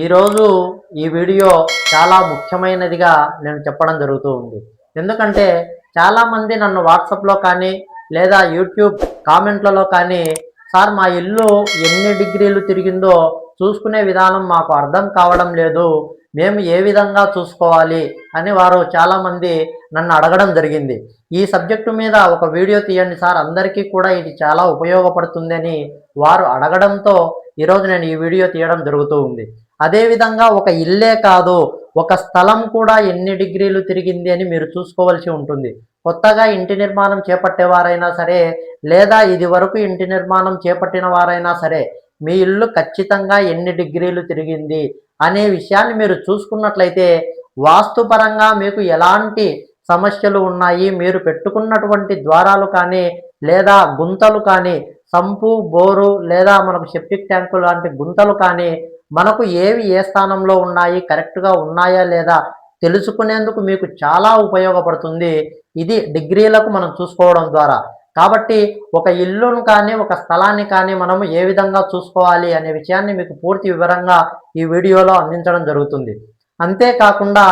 ఈరోజు ఈ వీడియో చాలా ముఖ్యమైనదిగా నేను చెప్పడం జరుగుతూ ఉంది. ఎందుకంటే చాలామంది నన్ను వాట్సాప్లో కానీ లేదా యూట్యూబ్ కామెంట్లలో కానీ సార్ మా ఇల్లు ఎన్ని డిగ్రీలు తిరిగిందో చూసుకునే విధానం మాకు అర్థం కావడం లేదు. మేము ఏ విధంగా చూసుకోవాలి? అని వారు చాలామంది నన్ను అడగడం జరిగింది. ఈ సబ్జెక్టు మీద ఒక వీడియో తీయండి సార్. అందరికీ కూడా ఇది చాలా ఉపయోగపడుతుందని వారు అడగడంతో ఈరోజు నేను ఈ వీడియో తీయడం జరుగుతూ ఉంది. అదేవిధంగా ఒక ఇల్లే కాదు ఒక స్థలం కూడా ఎన్ని డిగ్రీలు తిరిగింది అని మీరు చూసుకోవాల్సి ఉంటుంది. కొత్తగా ఇంటి నిర్మాణం చేపట్టేవారైనా సరే లేదా ఇది వరకు ఇంటి నిర్మాణం చేపట్టిన వారైనా సరే మీ ఇల్లు ఖచ్చితంగా ఎన్ని డిగ్రీలు తిరిగింది అనే విషయాన్ని మీరు చూసుకున్నట్లయితే వాస్తుపరంగా మీకు ఎలాంటి సమస్యలు ఉన్నాయి మీరు పెట్టుకున్నటువంటి ద్వారాలు కానీ లేదా గుంతలు కానీ సంపు బోరు లేదా మనకు సెప్టిక్ ట్యాంకు లాంటి గుంతలు కానీ మనకు ఏవి ఏ స్థానంలో ఉన్నాయి కరెక్ట్గా ఉన్నాయా లేదా తెలుసుకునేందుకు మీకు చాలా ఉపయోగపడుతుంది. ఇది డిగ్రీలకు మనం చూసుకోవడం ద్వారా. కాబట్టి ఒక ఇల్లును కానీ ఒక స్థలాన్ని కానీ మనము ఏ విధంగా చూసుకోవాలి అనే విషయాన్ని మీకు పూర్తి వివరంగా ఈ వీడియోలో అందించడం జరుగుతుంది. అంతేకాకుండా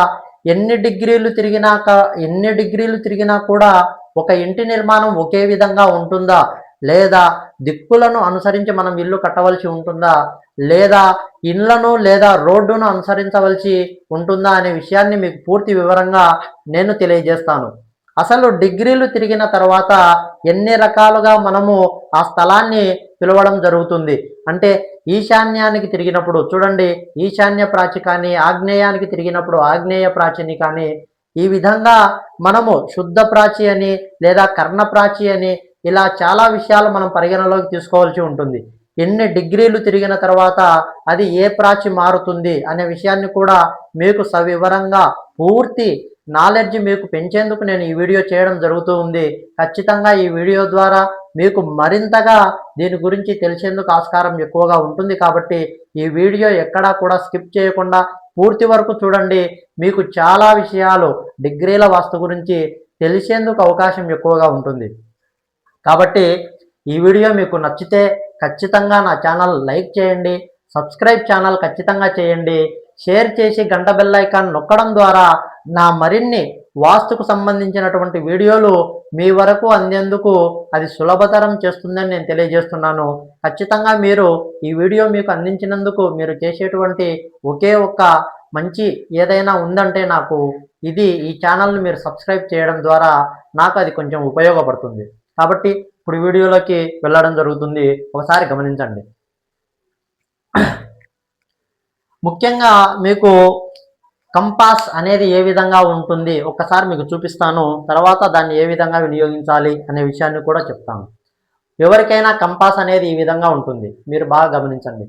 ఎన్ని డిగ్రీలు తిరిగినాక ఎన్ని డిగ్రీలు తిరిగినా కూడా ఒక ఇంటి నిర్మాణం ఒకే విధంగా ఉంటుందా? లేదా దిక్కులను అనుసరించి మనం ఇల్లు కట్టవలసి ఉంటుందా? లేదా ఇండ్లను లేదా రోడ్డును అనుసరించవలసి ఉంటుందా అనే విషయాన్ని మీకు పూర్తి వివరంగా నేను తెలియజేస్తాను. అసలు డిగ్రీలు తిరిగిన తర్వాత ఎన్ని రకాలుగా మనము ఆ స్థలాన్ని పిలవడం జరుగుతుంది? అంటే ఈశాన్యానికి తిరిగినప్పుడు చూడండి ఈశాన్య ప్రాచి కానీ ఆగ్నేయానికి తిరిగినప్పుడు ఆగ్నేయ ప్రాచిని కానీ ఈ విధంగా మనము శుద్ధ ప్రాచి అని లేదా కర్ణ ప్రాచి అని ఇలా చాలా విషయాలు మనం పరిగణలోకి తీసుకోవాల్సి ఉంటుంది. ఎన్ని డిగ్రీలు తిరిగిన తర్వాత అది ఏ ప్రాచి మారుతుంది అనే విషయాన్ని కూడా మీకు సవివరంగా పూర్తి నాలెడ్జ్ మీకు పెంచేందుకు నేను ఈ వీడియో చేయడం జరుగుతూ ఉంది. ఖచ్చితంగా ఈ వీడియో ద్వారా మీకు మరింతగా దీని గురించి తెలిసేందుకు ఆస్కారం ఎక్కువగా ఉంటుంది కాబట్టి ఈ వీడియో ఎక్కడా కూడా స్కిప్ చేయకుండా పూర్తి వరకు చూడండి. మీకు చాలా విషయాలు డిగ్రీల వాస్తు గురించి తెలిసేందుకు అవకాశం ఎక్కువగా ఉంటుంది. కాబట్టి ఈ వీడియో మీకు నచ్చితే ఖచ్చితంగా నా ఛానల్ లైక్ చేయండి సబ్స్క్రైబ్ ఛానల్ ఖచ్చితంగా చేయండి షేర్ చేసి గంట బెల్ ఐకాన్ నొక్కడం ద్వారా నా మరిన్ని వాస్తుకు సంబంధించినటువంటి వీడియోలు మీ వరకు అందేందుకు అది సులభతరం చేస్తుందని నేను తెలియజేస్తున్నాను. ఖచ్చితంగా మీరు ఈ వీడియో మీకు అందించినందుకు మీరు చేసేటువంటి ఒకే ఒక్క మంచి ఏదైనా ఉందంటే నాకు ఇది ఈ ఛానల్ని మీరు సబ్స్క్రైబ్ చేయడం ద్వారా నాకు అది కొంచెం ఉపయోగపడుతుంది. కాబట్టి ఇప్పుడు వీడియోలోకి వెళ్ళడం జరుగుతుంది. ఒకసారి గమనించండి. ముఖ్యంగా మీకు కంపాస్ అనేది ఏ విధంగా ఉంటుంది ఒక్కసారి మీకు చూపిస్తాను. తర్వాత దాన్ని ఏ విధంగా వినియోగించాలి అనే విషయాన్ని కూడా చెప్తాను. ఎవరికైనా కంపాస్ అనేది ఈ విధంగా ఉంటుంది. మీరు బాగా గమనించండి.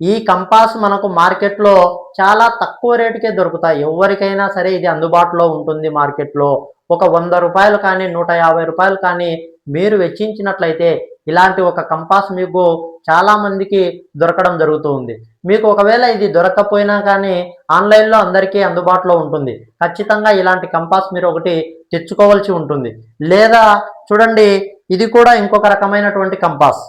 ఈ కంపాస్ మనకు మార్కెట్లో చాలా తక్కువ రేటుకే దొరుకుతాయి. ఎవరికైనా సరే ఇది అందుబాటులో ఉంటుంది మార్కెట్లో. ఒక వంద రూపాయలు కానీ నూట యాభై రూపాయలు కానీ మీరు వెచ్చించినట్లయితే ఇలాంటి ఒక కంపాస్ మీకు చాలామందికి దొరకడం జరుగుతూ ఉంది. మీకు ఒకవేళ ఇది దొరకకపోయినా కానీ ఆన్లైన్లో అందరికీ అందుబాటులో ఉంటుంది. ఖచ్చితంగా ఇలాంటి కంపాస్ మీరు ఒకటి తెచ్చుకోవాల్సి ఉంటుంది. లేదా చూడండి ఇది కూడా ఇంకొక రకమైనటువంటి కంపాస్.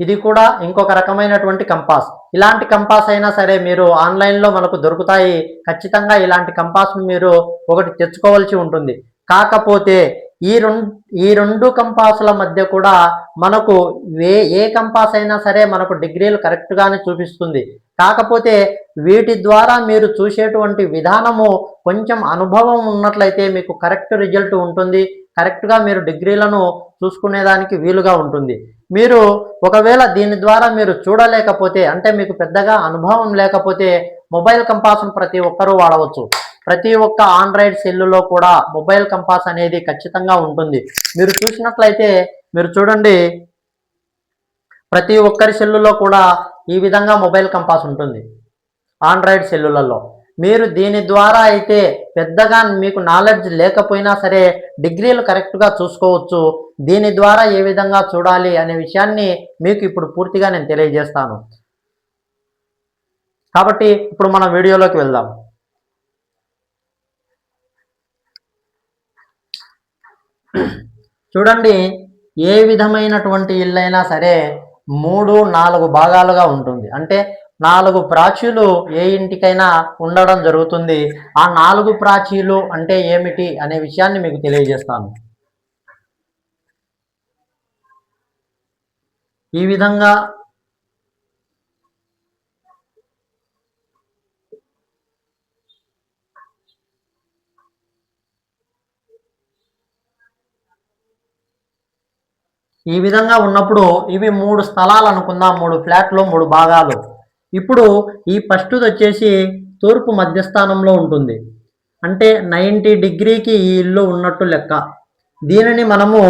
ఇది కూడా ఇంకొక రకమైనటువంటి కంపాస్. ఇలాంటి కంపాస్ అయినా సరే మీరు ఆన్లైన్లో మనకు దొరుకుతాయి. ఖచ్చితంగా ఇలాంటి కంపాస్ను మీరు ఒకటి తెచ్చుకోవాల్సి ఉంటుంది. కాకపోతే ఈ రెండు ఈ రెండు కంపాసుల మధ్య కూడా మనకు ఏ ఏ కంపాస్ అయినా సరే మనకు డిగ్రీలు కరెక్ట్గానే చూపిస్తుంది. కాకపోతే వీటి ద్వారా మీరు చూసేటువంటి విధానము కొంచెం అనుభవం ఉన్నట్లయితే మీకు కరెక్ట్ రిజల్ట్ ఉంటుంది. కరెక్ట్గా మీరు డిగ్రీలను చూసుకునేదానికి వీలుగా ఉంటుంది. మీరు ఒకవేళ దీని ద్వారా మీరు చూడలేకపోతే అంటే మీకు పెద్దగా అనుభవం లేకపోతే మొబైల్ కంపాస్ను ప్రతి ఒక్కరూ వాడవచ్చు. ప్రతి ఒక్క ఆండ్రాయిడ్ సెల్లులో కూడా మొబైల్ కంపాస్ అనేది ఖచ్చితంగా ఉంటుంది. మీరు చూసినట్లయితే మీరు చూడండి ప్రతి ఒక్కరి సెల్లులో కూడా ఈ విధంగా మొబైల్ కంపాస్ ఉంటుంది. ఆండ్రాయిడ్ సెల్లులలో. మీరు దీని ద్వారా అయితే పెద్దగా మీకు నాలెడ్జ్ లేకపోయినా సరే డిగ్రీలు కరెక్ట్గా చూసుకోవచ్చు. దీని ద్వారా ఏ విధంగా చూడాలి అనే విషయాన్ని మీకు ఇప్పుడు పూర్తిగా నేను తెలియజేస్తాను. కాబట్టి ఇప్పుడు మనం వీడియోలోకి వెళ్దాం. చూడండి ఏ విధమైనటువంటి ఇల్లైనా సరే మూడు నాలుగు భాగాలుగా ఉంటుంది. అంటే నాలుగు ప్రాచీలు ఏ ఇంటికైనా ఉండడం జరుగుతుంది. ఆ నాలుగు ప్రాచీలు అంటే ఏమిటి అనే విషయాన్ని మీకు తెలియజేస్తాను. ఈ విధంగా ఈ విధంగా ఉన్నప్పుడు ఇవి మూడు స్థలాలు అనుకుందాం మూడు ఫ్లాట్లు మూడు భాగాలు. ఇప్పుడు ఈ ఫస్ట్ది వచ్చేసి తూర్పు మధ్యస్థానంలో ఉంటుంది. అంటే నైంటీ డిగ్రీకి ఈ ఇల్లు ఉన్నట్టు లెక్క. దీనిని మనము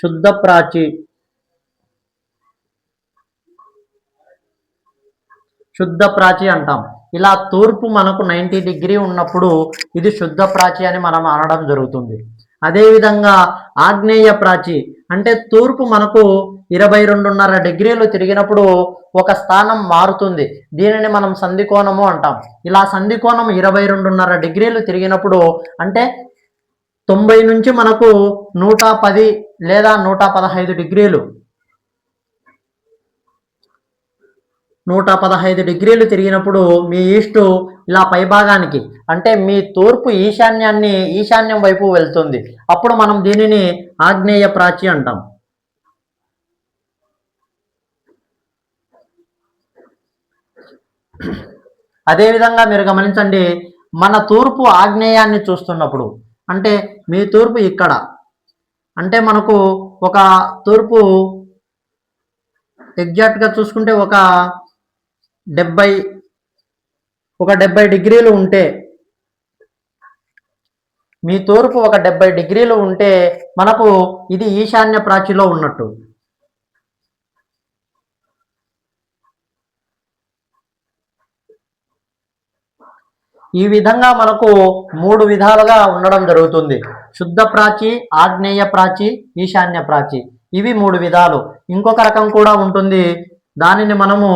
శుద్ధ ప్రాచి శుద్ధ ప్రాచి అంటాం. ఇలా తూర్పు మనకు నైంటీ డిగ్రీ ఉన్నప్పుడు ఇది శుద్ధ ప్రాచి అని మనం అనడం జరుగుతుంది. అదేవిధంగా ఆగ్నేయ ప్రాచి అంటే తూర్పు మనకు ఇరవై రెండున్నర డిగ్రీలు తిరిగినప్పుడు ఒక స్థానం మారుతుంది. దీనిని మనం సంధికోణము అంటాం. ఇలా సంధికోణం ఇరవై రెండున్నర డిగ్రీలు తిరిగినప్పుడు అంటే తొంభై నుంచి మనకు నూట పది లేదా నూట పదహైదు డిగ్రీలు. నూట పదహైదు డిగ్రీలు తిరిగినప్పుడు మీ ఈస్టు ఇలా పైభాగానికి అంటే మీ తూర్పు ఈశాన్యాన్ని ఈశాన్యం వైపు వెళ్తుంది. అప్పుడు మనం దీనిని ఆగ్నేయ ప్రాచి అంటాం. అదేవిధంగా మీరు గమనించండి మన తూర్పు ఆగ్నేయాన్ని చూస్తున్నప్పుడు అంటే మీ తూర్పు ఇక్కడ అంటే మనకు ఒక తూర్పు ఎగ్జాక్ట్గా చూసుకుంటే ఒక డెబ్బై ఒక డెబ్బై డిగ్రీలు ఉంటే మీ తూర్పు ఒక డెబ్బై డిగ్రీలు ఉంటే మనకు ఇది ఈశాన్య ప్రాచిలో ఉన్నట్టు. ఈ విధంగా మనకు మూడు విధాలుగా ఉండడం జరుగుతుంది. శుద్ధ ప్రాచి ఆగ్నేయ ప్రాచి ఈశాన్య ప్రాచి. ఇవి మూడు విధాలు. ఇంకొక రకం కూడా ఉంటుంది. దానిని మనము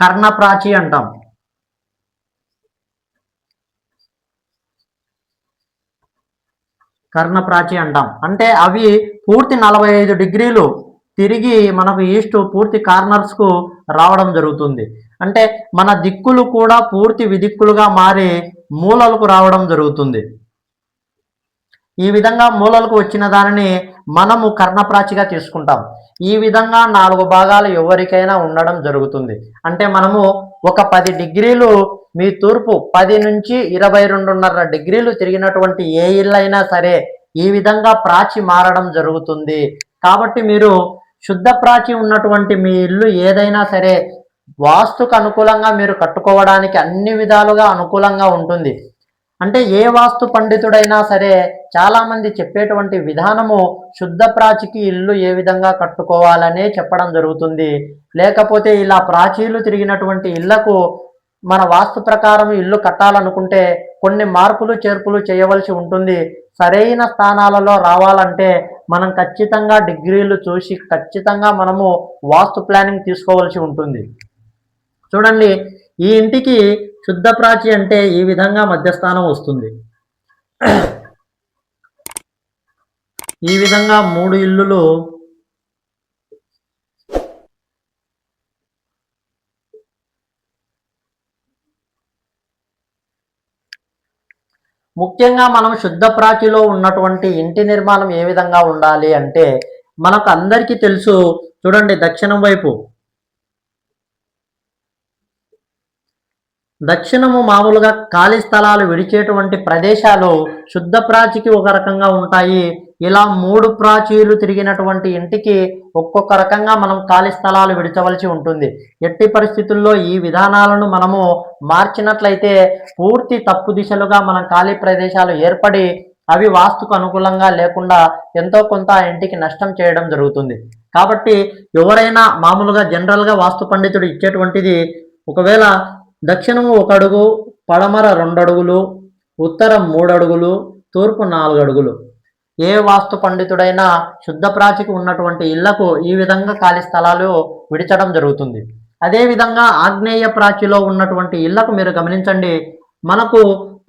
కర్ణప్రాచి అంటాం. కర్ణప్రాచి అంటాం. అంటే అవి పూర్తి నలభై ఐదు డిగ్రీలు తిరిగి మనకు ఈస్ట్ పూర్తి కార్నర్స్కు రావడం జరుగుతుంది. అంటే మన దిక్కులు కూడా పూర్తి విదిక్కులుగా మారి మూలలకు రావడం జరుగుతుంది. ఈ విధంగా మూలలకు వచ్చిన దానిని మనము కర్ణప్రాచిగా తీసుకుంటాం. ఈ విధంగా నాలుగు భాగాలు ఎవరికైనా ఉండడం జరుగుతుంది. అంటే మనము ఒక పది డిగ్రీలు మీ తూర్పు పది నుంచి ఇరవై రెండున్నర డిగ్రీలు తిరిగినటువంటి ఏ ఇల్లు సరే ఈ విధంగా ప్రాచి మారడం జరుగుతుంది. కాబట్టి మీరు శుద్ధ ప్రాచి ఉన్నటువంటి మీ ఇల్లు ఏదైనా సరే వాస్తుకు అనుకూలంగా మీరు కట్టుకోవడానికి అన్ని విధాలుగా అనుకూలంగా ఉంటుంది. అంటే ఏ వాస్తు పండితుడైనా సరే చాలామంది చెప్పేటువంటి విధానము శుద్ధ ప్రాచికి ఇల్లు ఏ విధంగా కట్టుకోవాలనే చెప్పడం జరుగుతుంది. లేకపోతే ఇలా ప్రాచీలు తిరిగినటువంటి ఇళ్ళకు మన వాస్తు ప్రకారం ఇల్లు కట్టాలనుకుంటే కొన్ని మార్పులు చేర్పులు చేయవలసి ఉంటుంది. సరైన స్థానాలలో రావాలంటే మనం ఖచ్చితంగా డిగ్రీలు చూసి ఖచ్చితంగా మనము వాస్తు ప్లానింగ్ తీసుకోవాల్సి ఉంటుంది. చూడండి ఈ ఇంటికి శుద్ధ ప్రాచి అంటే ఈ విధంగా మధ్యస్థానం వస్తుంది. ఈ విధంగా మూడు ఇల్లులు ముఖ్యంగా మనం శుద్ధ ప్రాచిలో ఉన్నటువంటి ఇంటి నిర్మాణం ఏ విధంగా ఉండాలి అంటే మనకు అందరికీ తెలుసు చూడండి దక్షిణం వైపు. దక్షిణము మామూలుగా ఖాళీ స్థలాలు విడిచేటువంటి ప్రదేశాలు శుద్ధ ప్రాచికి ఒక రకంగా ఉంటాయి. ఇలా మూడు ప్రాచీలు తిరిగినటువంటి ఇంటికి ఒక్కొక్క రకంగా మనం ఖాళీ స్థలాలు విడిచవలసి ఉంటుంది. ఎట్టి పరిస్థితుల్లో ఈ విధానాలను మనము మార్చినట్లయితే పూర్తి తప్పు దిశలుగా మన ఖాళీ ప్రదేశాలు ఏర్పడి అవి వాస్తుకు అనుకూలంగా లేకుండా ఎంతో కొంత ఆ ఇంటికి నష్టం చేయడం జరుగుతుంది. కాబట్టి ఎవరైనా మామూలుగా జనరల్గా వాస్తు పండితుడు ఇచ్చేటువంటిది ఒకవేళ దక్షిణము ఒక అడుగు పడమర రెండు అడుగులు ఉత్తరం మూడు అడుగులు తూర్పు నాలుగు అడుగులు ఏ వాస్తు పండితుడైనా శుద్ధ ప్రాచికి ఉన్నటువంటి ఇళ్ళకు ఈ విధంగా ఖాళీ స్థలాలు విడిచడం జరుగుతుంది. అదేవిధంగా ఆగ్నేయ ప్రాచిలో ఉన్నటువంటి ఇళ్ళకు మీరు గమనించండి. మనకు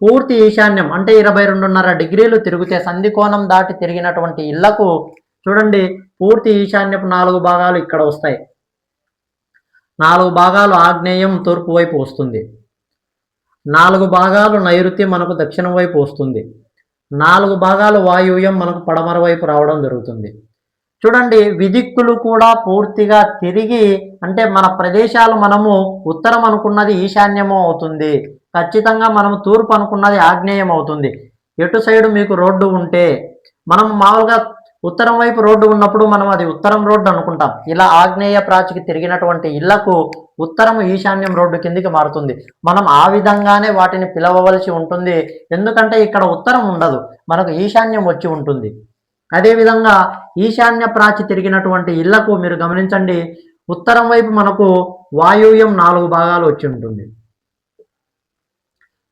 పూర్తి ఈశాన్యం అంటే ఇరవై రెండున్నర డిగ్రీలు తిరిగితే సంధికోణం దాటి తిరిగినటువంటి ఇళ్ళకు చూడండి పూర్తి ఈశాన్యపు నాలుగు భాగాలు ఇక్కడ వస్తాయి. నాలుగు భాగాలు ఆగ్నేయం తూర్పు వైపు వస్తుంది. నాలుగు భాగాలు నైరుతి మనకు దక్షిణం వైపు వస్తుంది. నాలుగు భాగాలు వాయువ్యం మనకు పడమర వైపు రావడం జరుగుతుంది. చూడండి విదిక్కులు కూడా పూర్తిగా తిరిగి అంటే మన ప్రదేశాలు మనము ఉత్తరం అనుకున్నది ఈశాన్యము అవుతుంది. ఖచ్చితంగా మనము తూర్పు అనుకున్నది ఆగ్నేయం అవుతుంది. ఎటు సైడు మీకు రోడ్డు ఉంటే మనం మామూలుగా ఉత్తరం వైపు రోడ్డు ఉన్నప్పుడు మనం అది ఉత్తరం రోడ్డు అనుకుంటాం. ఇలా ఆగ్నేయ ప్రాచికి తిరిగినటువంటి ఇళ్ళకు ఉత్తరం ఈశాన్యం రోడ్డు కిందికి మారుతుంది. మనం ఆ విధంగానే వాటిని పిలవవలసి ఉంటుంది. ఎందుకంటే ఇక్కడ ఉత్తరం ఉండదు. మనకు ఈశాన్యం వచ్చి ఉంటుంది. అదేవిధంగా ఈశాన్య ప్రాచి తిరిగినటువంటి ఇళ్ళకు మీరు గమనించండి. ఉత్తరం వైపు మనకు వాయువ్యం నాలుగు భాగాలు వచ్చి ఉంటుంది.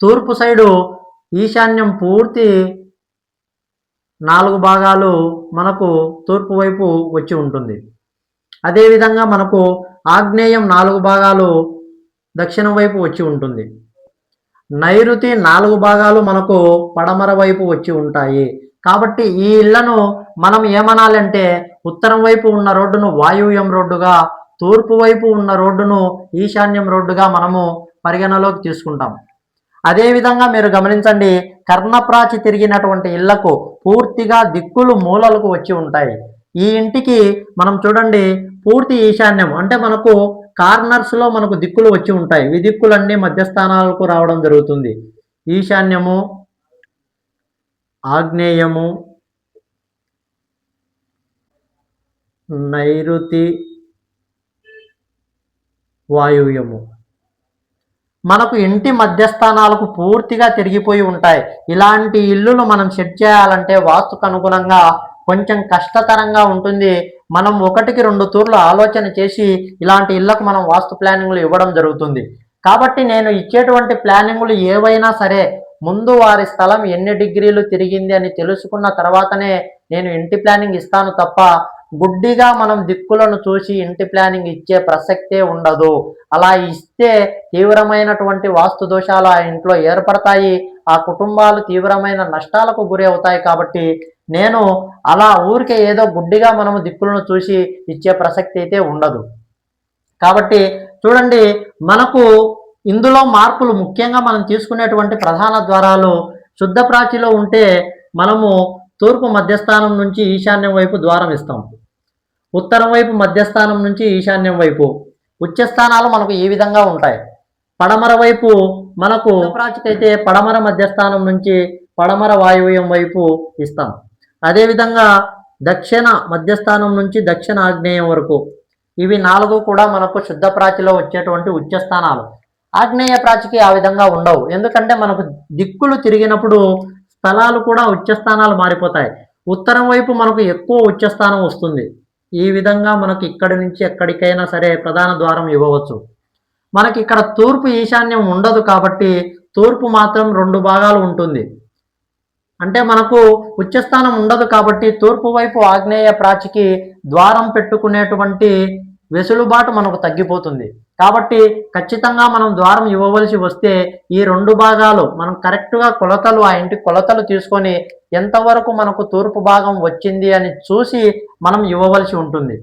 తూర్పు సైడు ఈశాన్యం పూర్తి నాలుగు భాగాలు మనకు తూర్పు వైపు వచ్చి ఉంటుంది. అదేవిధంగా మనకు ఆగ్నేయం నాలుగు భాగాలు దక్షిణం వైపు వచ్చి ఉంటుంది. నైరుతి నాలుగు భాగాలు మనకు పడమర వైపు వచ్చి ఉంటాయి. కాబట్టి ఈ ఇళ్ళను మనం ఏమనాలంటే ఉత్తరం వైపు ఉన్న రోడ్డును వాయువ్యం రోడ్డుగా తూర్పు వైపు ఉన్న రోడ్డును ఈశాన్యం రోడ్డుగా మనము పరిగణలోకి తీసుకుంటాం. అదేవిధంగా మీరు గమనించండి కర్ణప్రాచి తిరిగినటువంటి ఇళ్ళకు పూర్తిగా దిక్కులు మూలలకు వచ్చి ఉంటాయి. ఈ ఇంటికి మనం చూడండి పూర్తి ఈశాన్యం. అంటే మనకు కార్నర్స్లో మనకు దిక్కులు వచ్చి ఉంటాయి. ఈ దిక్కులన్నీ మధ్యస్థానాలకు రావడం జరుగుతుంది. ఈశాన్యము ఆగ్నేయము నైరుతి వాయువ్యము. మనకు ఇంటి మధ్యస్థానాలకు పూర్తిగా తిరిగిపోయి ఉంటాయి. ఇలాంటి ఇల్లులు మనం సెట్ చేయాలంటే వాస్తుకు అనుగుణంగా కొంచెం కష్టతరంగా ఉంటుంది. మనం ఒకటికి రెండు తూర్లు ఆలోచన చేసి ఇలాంటి ఇళ్ళకు మనం వాస్తు ప్లానింగ్లు ఇవ్వడం జరుగుతుంది. కాబట్టి నేను ఇచ్చేటువంటి ప్లానింగ్లు ఏవైనా సరే ముందు వారి స్థలం ఎన్ని డిగ్రీలు తిరిగింది అని తెలుసుకున్న తర్వాతనే నేను ఇంటి ప్లానింగ్ ఇస్తాను తప్ప గుడ్డిగా మనం దిక్కులను చూసి ఇంటి ప్లానింగ్ ఇచ్చే ప్రసక్తే ఉండదు. అలా ఇస్తే తీవ్రమైనటువంటి వాస్తు దోషాలు ఆ ఇంట్లో ఏర్పడతాయి. ఆ కుటుంబాలు తీవ్రమైన నష్టాలకు గురి అవుతాయి కాబట్టి నేను అలా ఊరికే ఏదో గుడ్డిగా మనము దిక్కులను చూసి ఇచ్చే ప్రసక్తి అయితే ఉండదు. కాబట్టి చూడండి మనకు ఇందులో మార్పులు ముఖ్యంగా మనం తీసుకునేటువంటి ప్రధాన ద్వారాలు శుద్ధ ప్రాచిలో ఉంటే మనము తూర్పు మధ్యస్థానం నుంచి ఈశాన్యం వైపు ద్వారం ఇస్తాం. ఉత్తరం వైపు మధ్యస్థానం నుంచి ఈశాన్యం వైపు. ఉచ్చస్థానాలు మనకు ఈ విధంగా ఉంటాయి? పడమర వైపు మనకు ప్రాచికైతే పడమర మధ్యస్థానం నుంచి పడమర వాయువ్యం వైపు ఇస్తాం. అదేవిధంగా దక్షిణ మధ్యస్థానం నుంచి దక్షిణ ఆగ్నేయం వరకు. ఇవి నాలుగు కూడా మనకు శుద్ధ ప్రాచిలో వచ్చేటువంటి ఉచ్చస్థానాలు ఆగ్నేయ ప్రాచికి ఆ విధంగా ఉండవు. ఎందుకంటే మనకు దిక్కులు తిరిగినప్పుడు స్థలాలు కూడా ఉచ్చస్థానాలు మారిపోతాయి. ఉత్తరం వైపు మనకు ఎక్కువ ఉచ్చస్థానం వస్తుంది. ఈ విధంగా మనకి ఇక్కడి నుంచి ఎక్కడికైనా సరే ప్రధాన ద్వారం ఇవ్వవచ్చు. మనకి ఇక్కడ తూర్పు ఈశాన్యం ఉండదు కాబట్టి తూర్పు మాత్రం రెండు భాగాలు ఉంటుంది. అంటే మనకు ఉచ్చస్థానం ఉండదు కాబట్టి తూర్పు వైపు ఆగ్నేయ ప్రాచికి ద్వారం పెట్టుకునేటువంటి వెసులుబాటు మనకు తగ్గిపోతుంది. కాబట్టి ఖచ్చితంగా మనం ద్వారం ఇవ్వవలసి వస్తే ఈ రెండు భాగాలు మనం కరెక్ట్గా కొలతలు ఆ ఇంటి కొలతలు తీసుకొని ఎంతవరకు మనకు తూర్పు భాగం వచ్చింది అని చూసి మనం ఇవ్వవలసి ఉంటుంది.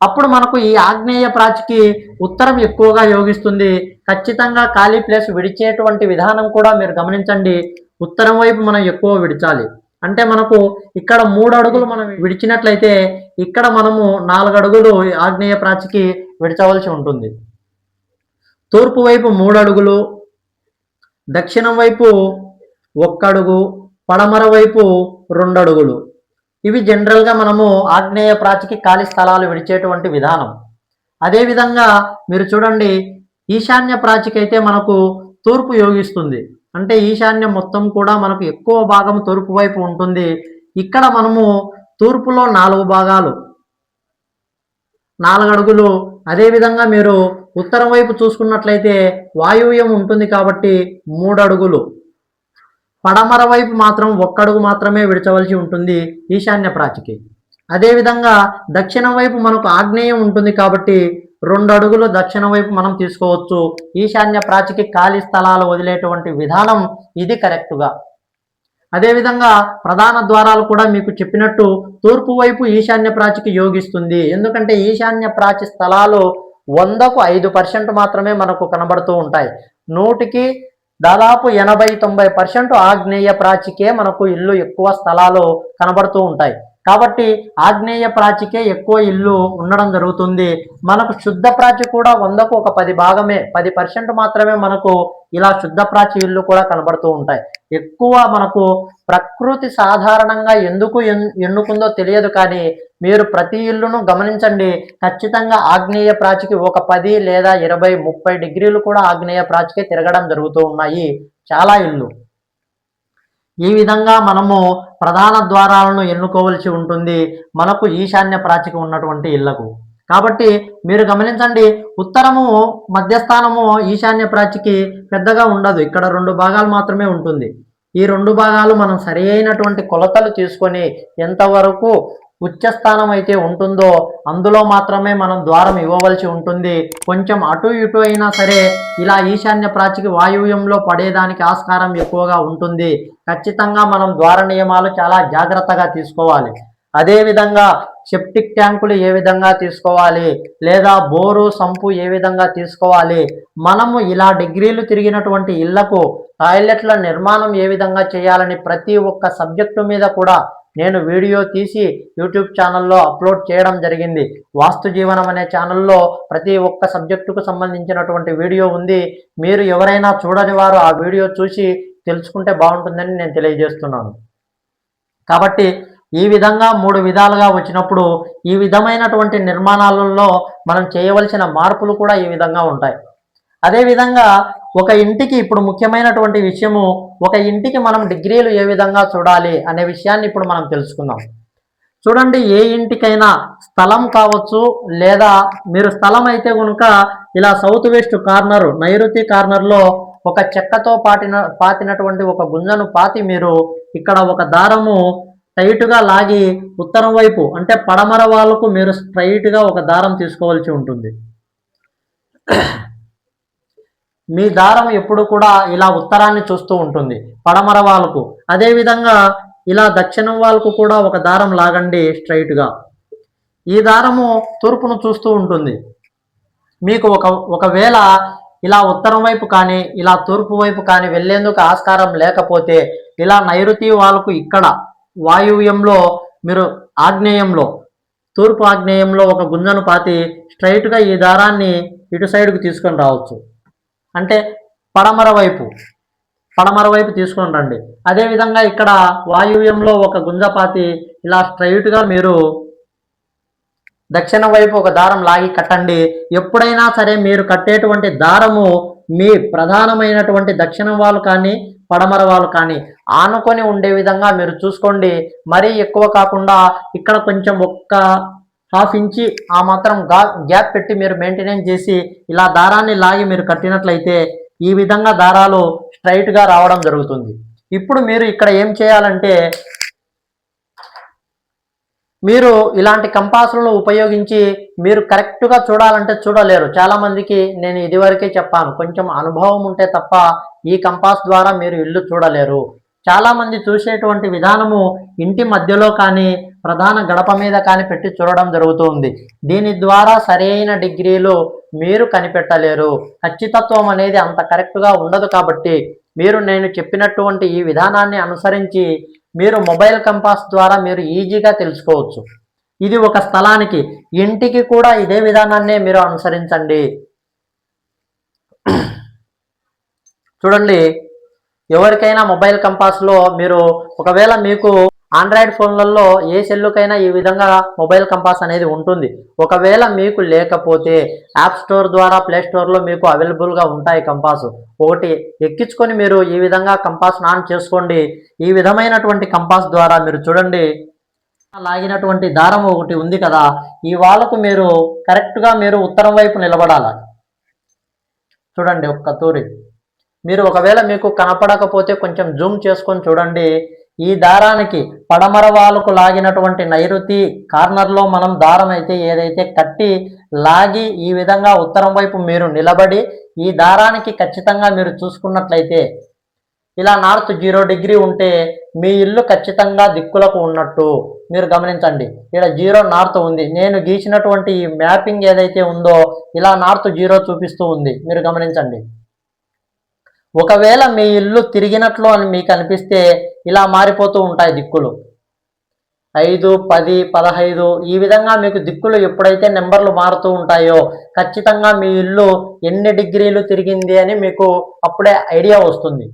అప్పుడు మనకు ఈ ఆగ్నేయ ప్రాచికి ఉత్తరం ఎక్కువగా యోగిస్తుంది. ఖచ్చితంగా ఖాళీ ప్లేస్ విడిచేటువంటి విధానం కూడా మీరు గమనించండి. ఉత్తరం వైపు మనం ఎక్కువ విడిచాలి. అంటే మనకు ఇక్కడ మూడు అడుగులు మనం విడిచినట్లయితే ఇక్కడ మనము నాలుగు అడుగులు ఆగ్నేయ ప్రాచికి విడచవలసి ఉంటుంది. తూర్పు వైపు మూడు అడుగులు దక్షిణం వైపు ఒక్కడుగు పడమర వైపు రెండు అడుగులు ఇవి జనరల్గా మనము ఆగ్నేయ ప్రాచికి ఖాళీ స్థలాలు విడిచేటువంటి విధానం. అదేవిధంగా మీరు చూడండి ఈశాన్య ప్రాచికి అయితే మనకు తూర్పు యోగిస్తుంది. అంటే ఈశాన్యం మొత్తం కూడా మనకు ఎక్కువ భాగం తూర్పు వైపు ఉంటుంది. ఇక్కడ మనము తూర్పులో నాలుగు భాగాలు. నాలుగు అడుగులు. అదేవిధంగా మీరు ఉత్తరం వైపు చూసుకున్నట్లయితే వాయువ్యం ఉంటుంది కాబట్టి మూడు అడుగులు. పడమర వైపు మాత్రం ఒక్కడుగు మాత్రమే విడచవలసి ఉంటుంది ఈశాన్య ప్రాచికి. అదేవిధంగా దక్షిణం వైపు మనకు ఆగ్నేయం ఉంటుంది కాబట్టి రెండు అడుగులు దక్షిణ వైపు మనం తీసుకోవచ్చు. ఈశాన్య ప్రాచికి ఖాళీ స్థలాలు వదిలేటువంటి విధానం ఇది కరెక్టుగా. అదేవిధంగా ప్రధాన ద్వారాలు కూడా మీకు చెప్పినట్టు తూర్పు వైపు ఈశాన్య ప్రాచికి యోగిస్తుంది. ఎందుకంటే ఈశాన్య ప్రాచి స్థలాలు వందకు ఐదు పర్సెంట్ మాత్రమే మనకు కనబడుతూ ఉంటాయి. నూటికి దాదాపు ఎనభై తొంభై పర్సెంట్ ఆగ్నేయ ప్రాచికే మనకు ఇల్లు ఎక్కువ స్థలాలు కనబడుతూ ఉంటాయి. కాబట్టి ఆగ్నేయ ప్రాచికే ఎక్కువ ఇల్లు ఉండడం జరుగుతుంది. మనకు శుద్ధ ప్రాచి కూడా వందకు ఒక పది భాగమే పది పర్సెంట్ మాత్రమే మనకు ఇలా శుద్ధ ప్రాచి ఇల్లు కూడా కనబడుతూ ఉంటాయి. ఎక్కువ మనకు ప్రకృతి సాధారణంగా ఎందుకు ఎన్- ఎన్నుకుందో తెలియదు కానీ మీరు ప్రతి ఇల్లును గమనించండి. ఖచ్చితంగా ఆగ్నేయ ప్రాచికి ఒక పది లేదా ఇరవై ముప్పై డిగ్రీలు కూడా ఆగ్నేయ ప్రాచికే తిరగడం జరుగుతూ ఉన్నాయి. చాలా ఇల్లు. ఈ విధంగా మనము ప్రధాన ద్వారాలను ఎన్నుకోవలసి ఉంటుంది. మనకు ఈశాన్య ప్రాచికి ఉన్నటువంటి ఇళ్ళకు. కాబట్టి మీరు గమనించండి ఉత్తరము మధ్యస్థానము ఈశాన్య ప్రాచికి పెద్దగా ఉండదు. ఇక్కడ రెండు భాగాలు మాత్రమే ఉంటుంది. ఈ రెండు భాగాలు మనం సరి అయినటువంటి కొలతలు తీసుకొని ఎంతవరకు ఉచ్చస్థానం అయితే ఉంటుందో అందులో మాత్రమే మనం ద్వారం ఇవ్వవలసి ఉంటుంది. కొంచెం అటు ఇటు అయినా సరే ఇలా ఈశాన్య ప్రాచికి వాయువ్యంలో పడేదానికి ఆస్కారం ఎక్కువగా ఉంటుంది. ఖచ్చితంగా మనం ద్వార నియమాలు చాలా జాగ్రత్తగా తీసుకోవాలి. అదేవిధంగా సెప్టిక్ ట్యాంకులు ఏ విధంగా తీసుకోవాలి? లేదా బోరు సంపు ఏ విధంగా తీసుకోవాలి? మనము ఇలా డిగ్రీలు తిరిగినటువంటి ఇళ్ళకు టాయిలెట్ల నిర్మాణం ఏ విధంగా చేయాలని ప్రతి ఒక్క సబ్జెక్టు మీద కూడా నేను వీడియో తీసి యూట్యూబ్ ఛానల్లో అప్లోడ్ చేయడం జరిగింది. వాస్తు జీవనం అనే ఛానల్లో ప్రతి ఒక్క సబ్జెక్టుకు సంబంధించినటువంటి వీడియో ఉంది. మీరు ఎవరైనా చూడని వారు ఆ వీడియో చూసి తెలుసుకుంటే బాగుంటుందని నేను తెలియజేస్తున్నాను. కాబట్టి ఈ విధంగా మూడు విధాలుగా వచ్చినప్పుడు ఈ విధమైనటువంటి నిర్మాణాలలో మనం చేయవలసిన మార్పులు కూడా ఈ విధంగా ఉంటాయి. అదేవిధంగా ఒక ఇంటికి ఇప్పుడు ముఖ్యమైనటువంటి విషయము ఒక ఇంటికి మనం డిగ్రీలు ఏ విధంగా చూడాలి అనే విషయాన్ని ఇప్పుడు మనం తెలుసుకుందాం. చూడండి ఏ ఇంటికైనా స్థలం కావచ్చు లేదా మీరు స్థలం అయితే కనుక ఇలా సౌత్ వెస్ట్ కార్నర్ నైరుతి కార్నర్లో ఒక చెక్కతో పాటిన పాతినటువంటి ఒక గుంజను పాతి మీరు ఇక్కడ ఒక దారము టైట్గా లాగి ఉత్తరం వైపు అంటే పడమర వాళ్ళకు మీరు స్ట్రైట్గా ఒక దారం తీసుకోవాల్సి ఉంటుంది. మీ దారం ఎప్పుడు కూడా ఇలా ఉత్తరాన్ని చూస్తూ ఉంటుంది పడమర వాళ్ళకు అదేవిధంగా ఇలా దక్షిణం వాళ్ళకు కూడా ఒక దారం లాగండి స్ట్రైట్గా. ఈ దారము తూర్పును చూస్తూ ఉంటుంది. మీకు ఒక ఒకవేళ ఇలా ఉత్తరం వైపు కానీ ఇలా తూర్పు వైపు కానీ వెళ్ళేందుకు ఆస్కారం లేకపోతే ఇలా నైరుతి వాళ్ళకు ఇక్కడ వాయువ్యంలో మీరు ఆగ్నేయంలో తూర్పు ఆగ్నేయంలో ఒక గుంజను పాతి స్ట్రైట్గా ఈ దారాన్ని ఇటు సైడ్కు తీసుకొని రావచ్చు. అంటే పడమర వైపు పడమర వైపు తీసుకొని రండి. అదేవిధంగా ఇక్కడ వాయువ్యంలో ఒక గుంజపాతి ఇలా స్ట్రైట్గా మీరు దక్షిణ వైపు ఒక దారం లాగి కట్టండి. ఎప్పుడైనా సరే మీరు కట్టేటువంటి దారము మీ ప్రధానమైనటువంటి దక్షిణం వాళ్ళు కానీ పడమర వాళ్ళు కానీ ఆనుకొని ఉండే విధంగా మీరు చూసుకోండి. మరీ ఎక్కువ కాకుండా ఇక్కడ కొంచెం ఒక్క హాఫ్ ఇంచి ఆ మాత్రం గ్యాప్ పెట్టి మీరు మెయింటెనెన్స్ చేసి ఇలా దారాన్ని లాగి మీరు కట్టినట్లయితే ఈ విధంగా దారాలు స్ట్రైట్గా రావడం జరుగుతుంది. ఇప్పుడు మీరు ఇక్కడ ఏం చేయాలంటే మీరు ఇలాంటి కంపాసులను ఉపయోగించి మీరు కరెక్ట్గా చూడాలంటే చూడలేరు. చాలామందికి నేను ఇదివరకే చెప్పాను కొంచెం అనుభవం ఉంటే తప్ప ఈ కంపాస్ ద్వారా మీరు ఇల్లు చూడలేరు. చాలామంది చూసేటువంటి విధానము ఇంటి మధ్యలో కానీ ప్రధాన గడప మీద కానీ పెట్టి చూడడం జరుగుతుంది. దీని ద్వారా సరైన డిగ్రీలు మీరు కనిపెట్టలేరు. ఖచ్చితత్వం అనేది అంత కరెక్ట్గా ఉండదు కాబట్టి మీరు నేను చెప్పినటువంటి ఈ విధానాన్ని అనుసరించి మీరు మొబైల్ కంపాస్ ద్వారా మీరు ఈజీగా తెలుసుకోవచ్చు. ఇది ఒక స్థలానికి ఇంటికి కూడా ఇదే విధానాన్నే మీరు అనుసరించండి. చూడండి ఎవరికైనా మొబైల్ కంపాస్లో మీరు ఒకవేళ మీకు ఆండ్రాయిడ్ ఫోన్లలో ఏ సెల్లుకైనా ఈ విధంగా మొబైల్ కంపాస్ అనేది ఉంటుంది. ఒకవేళ మీకు లేకపోతే యాప్ స్టోర్ ద్వారా ప్లే స్టోర్లో మీకు అవైలబుల్గా ఉంటాయి కంపాస్. ఒకటి ఎక్కించుకొని మీరు ఈ విధంగా కంపాస్ ఆన్ చేసుకోండి. ఈ విధమైనటువంటి కంపాస్ ద్వారా మీరు చూడండి. లాగినటువంటి దారం ఒకటి ఉంది కదా ఈ వాళ్ళకు మీరు కరెక్ట్గా మీరు ఉత్తరం వైపు నిలబడాలి. చూడండి ఒక్క తూరి. మీరు ఒకవేళ మీకు కనపడకపోతే కొంచెం జూమ్ చేసుకొని చూడండి. ఈ దారానికి పడమర వాలుకు లాగినటువంటి నైరుతి కార్నర్లో మనం దారం అయితే ఏదైతే కట్టి లాగి ఈ విధంగా ఉత్తరం వైపు మీరు నిలబడి ఈ దారానికి ఖచ్చితంగా మీరు చూసుకున్నట్లయితే ఇలా నార్త్ జీరో డిగ్రీ ఉంటే మీ ఇల్లు ఖచ్చితంగా దిక్కులకు ఉన్నట్టు మీరు గమనించండి. ఇక్కడ జీరో నార్త్ ఉంది. నేను గీసినటువంటి ఈ మ్యాపింగ్ ఏదైతే ఉందో ఇలా నార్త్ జీరో చూపిస్తూ ఉంది. మీరు గమనించండి. ఒకవేళ మీ ఇల్లు తిరిగినట్లు అని మీకు అనిపిస్తే ఇలా మారిపోతూ ఉంటాయి దిక్కులు. ఐదు పది పదహైదు ఈ విధంగా మీకు దిక్కులు ఎప్పుడైతే నెంబర్లు మారుతూ ఉంటాయో ఖచ్చితంగా మీ ఇల్లు ఎన్ని డిగ్రీలు తిరిగింది అని మీకు అప్పుడే ఐడియా వస్తుంది.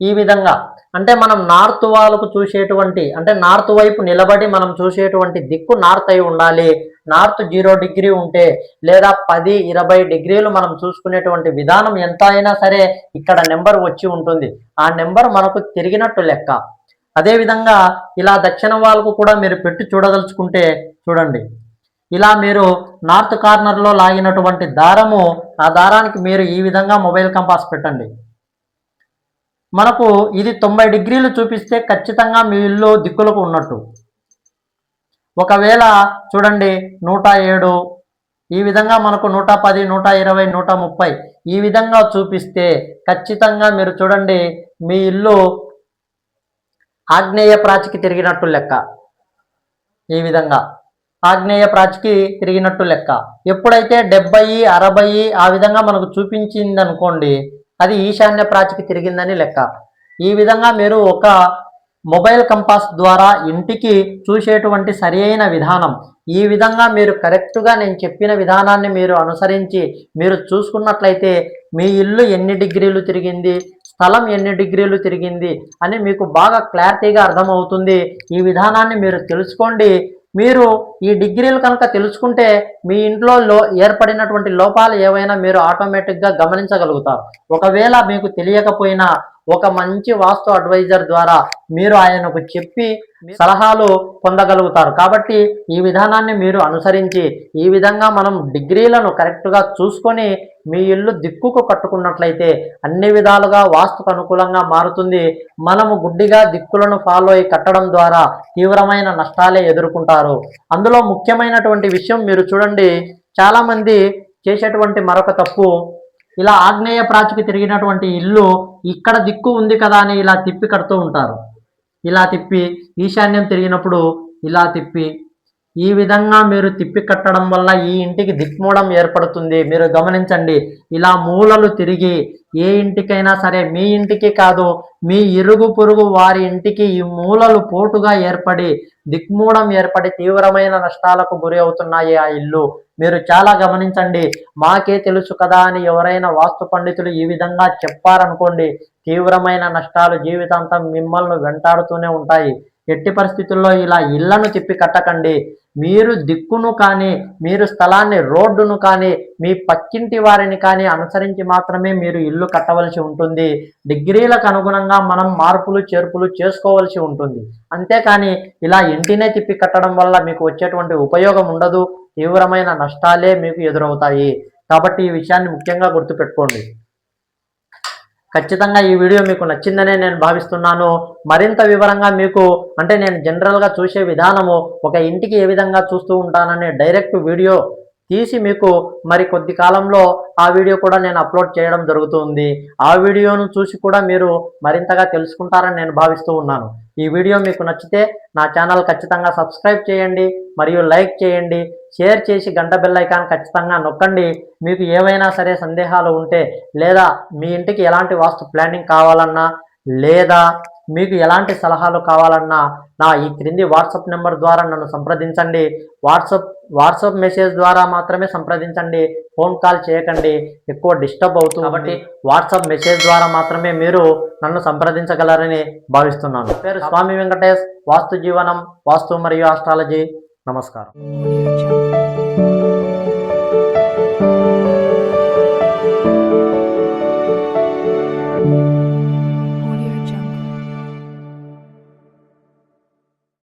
ఈ విధంగా. అంటే మనం నార్త్ వాళ్ళకు చూసేటువంటి అంటే నార్త్ వైపు నిలబడి మనం చూసేటువంటి దిక్కు నార్త్ అయి ఉండాలి. నార్త్ జీరో డిగ్రీ ఉంటే లేదా పది ఇరవై డిగ్రీలు మనం చూసుకునేటువంటి విధానం ఎంత అయినా సరే ఇక్కడ నెంబర్ వచ్చి ఉంటుంది. ఆ నెంబర్ మనకు తిరిగినట్టు లెక్క. అదేవిధంగా ఇలా దక్షిణ వాళ్ళకు కూడా మీరు పెట్టి చూడదలుచుకుంటే చూడండి. ఇలా మీరు నార్త్ కార్నర్లో లాగినటువంటి దారము ఆ దారానికి మీరు ఈ విధంగా మొబైల్ కంపాస్ పెట్టండి. మనకు ఇది తొంభై డిగ్రీలు చూపిస్తే ఖచ్చితంగా మీ ఇల్లు దిక్కులకు ఉన్నట్టు. ఒకవేళ చూడండి నూట ఏడు ఈ విధంగా మనకు నూట పది నూట ఇరవై నూట ముప్పై ఈ విధంగా చూపిస్తే ఖచ్చితంగా మీరు చూడండి మీ ఇల్లు ఆగ్నేయ ప్రాచికి తిరిగినట్టు లెక్క. ఈ విధంగా ఆగ్నేయ ప్రాచికి తిరిగినట్టు లెక్క. ఎప్పుడైతే డెబ్బై అరవై ఆ విధంగా మనకు చూపించింది అనుకోండి అది ఈశాన్య ప్రాచికి తిరిగిందని లెక్క. ఈ విధంగా మీరు ఒక మొబైల్ కంపాస్ ద్వారా ఇంటికి చూసేటువంటి సరి అయిన విధానం ఈ విధంగా మీరు కరెక్ట్గా నేను చెప్పిన విధానాన్ని మీరు అనుసరించి మీరు చూసుకున్నట్లయితే మీ ఇల్లు ఎన్ని డిగ్రీలు తిరిగింది స్థలం ఎన్ని డిగ్రీలు తిరిగింది అని మీకు బాగా క్లారిటీగా అర్థమవుతుంది. ఈ విధానాన్ని మీరు తెలుసుకోండి. మీరు ఈ డిగ్రీలు కనుక తెలుసుకుంటే మీ ఇంట్లో లో ఏర్పడినటువంటి లోపాలు ఏవైనా మీరు ఆటోమేటిక్గా గమనించగలుగుతారు. ఒకవేళ మీకు తెలియకపోయినా ఒక మంచి వాస్తు అడ్వైజర్ ద్వారా మీరు ఆయనకు చెప్పి సలహాలు పొందగలుగుతారు. కాబట్టి ఈ విధానాన్ని మీరు అనుసరించి ఈ విధంగా మనం డిగ్రీలను కరెక్ట్గా చూసుకొని మీ ఇల్లు దిక్కుకు కట్టుకున్నట్లయితే అన్ని విధాలుగా వాస్తుకు అనుకూలంగా మారుతుంది. మనము గుడ్డిగా దిక్కులను ఫాలో అయి కట్టడం ద్వారా తీవ్రమైన నష్టాలే ఎదుర్కొంటారు. అందులో ముఖ్యమైనటువంటి విషయం మీరు చూడండి. చాలామంది చేసేటువంటి మరొక తప్పు ఇలా ఆగ్నేయ ప్రాచికి తిరిగినటువంటి ఇల్లు ఇక్కడ దిక్కు ఉంది కదా అని ఇలా తిప్పి కడుతూ ఉంటారు. ఇలా తిప్పి ఈశాన్యం తిరిగినప్పుడు ఇలా తిప్పి ఈ విధంగా మీరు తిప్పి కట్టడం వల్ల ఈ ఇంటికి దిక్మూడం ఏర్పడుతుంది. మీరు గమనించండి ఇలా మూలలు తిరిగి ఏ ఇంటికైనా సరే మీ ఇంటికి కాదు మీ ఇరుగు పొరుగు వారి ఇంటికి ఈ మూలలు పోటుగా ఏర్పడి దిక్మూడం ఏర్పడి తీవ్రమైన నష్టాలకు గురి అవుతున్నాయి ఆ ఇల్లు. మీరు చాలా గమనించండి మాకే తెలుసు కదా అని ఎవరైనా వాస్తు పండితులు ఈ విధంగా చెప్పారనుకోండి తీవ్రమైన నష్టాలు జీవితాంతం మిమ్మల్ని వెంటాడుతూనే ఉంటాయి. ఎట్టి పరిస్థితుల్లో ఇలా ఇళ్ళను తిప్పి కట్టకండి. మీరు దిక్కును కానీ మీరు స్థలాన్ని రోడ్డును కానీ మీ పక్కింటి వారిని కానీ అనుసరించి మాత్రమే మీరు ఇల్లు కట్టవలసి ఉంటుంది. డిగ్రీలకు అనుగుణంగా మనం మార్పులు చేర్పులు చేసుకోవలసి ఉంటుంది. అంతేకాని ఇలా ఇంటినే తిప్పి కట్టడం వల్ల మీకు వచ్చేటువంటి ఉపయోగం ఉండదు తీవ్రమైన నష్టాలే మీకు ఎదురవుతాయి. కాబట్టి ఈ విషయాన్ని ముఖ్యంగా గుర్తుపెట్టుకోండి. ఖచ్చితంగా ఈ వీడియో మీకు నచ్చిందనే నేను భావిస్తున్నాను. మరింత వివరంగా మీకు అంటే నేను జనరల్గా చూసే విధానము ఒక ఇంటికి ఏ విధంగా చూస్తూ ఉంటాననే డైరెక్ట్ వీడియో తీసి మీకు మరి కొద్ది కాలంలో ఆ వీడియో కూడా నేను అప్లోడ్ చేయడం జరుగుతుంది. ఆ వీడియోను చూసి కూడా మీరు మరింతగా తెలుసుకుంటారని నేను భావిస్తూ ఉన్నాను. ఈ వీడియో మీకు నచ్చితే నా ఛానల్ ఖచ్చితంగా సబ్స్క్రైబ్ చేయండి మరియు లైక్ చేయండి షేర్ చేసి గంట బెల్ ఐకాన్ ఖచ్చితంగా నొక్కండి. మీకు ఏవైనా సరే సందేహాలు ఉంటే లేదా మీ ఇంటికి ఎలాంటి వాస్తు ప్లానింగ్ కావాలన్నా లేదా మీకు ఎలాంటి సలహాలు కావాలన్నా నా ఈ క్రింది వాట్సాప్ నెంబర్ ద్వారా నన్ను సంప్రదించండి. వాట్సాప్ వాట్సాప్ మెసేజ్ ద్వారా మాత్రమే సంప్రదించండి. ఫోన్ కాల్ చేయకండి. ఎక్కువ డిస్టర్బ్ అవుతుంది కాబట్టి వాట్సాప్ మెసేజ్ ద్వారా మాత్రమే మీరు నన్ను సంప్రదించగలరని భావిస్తున్నాను. పేరు స్వామి వెంకటేష్. వాస్తు జీవనం వాస్తు మరియు ఆస్ట్రాలజీ. నమస్కారం.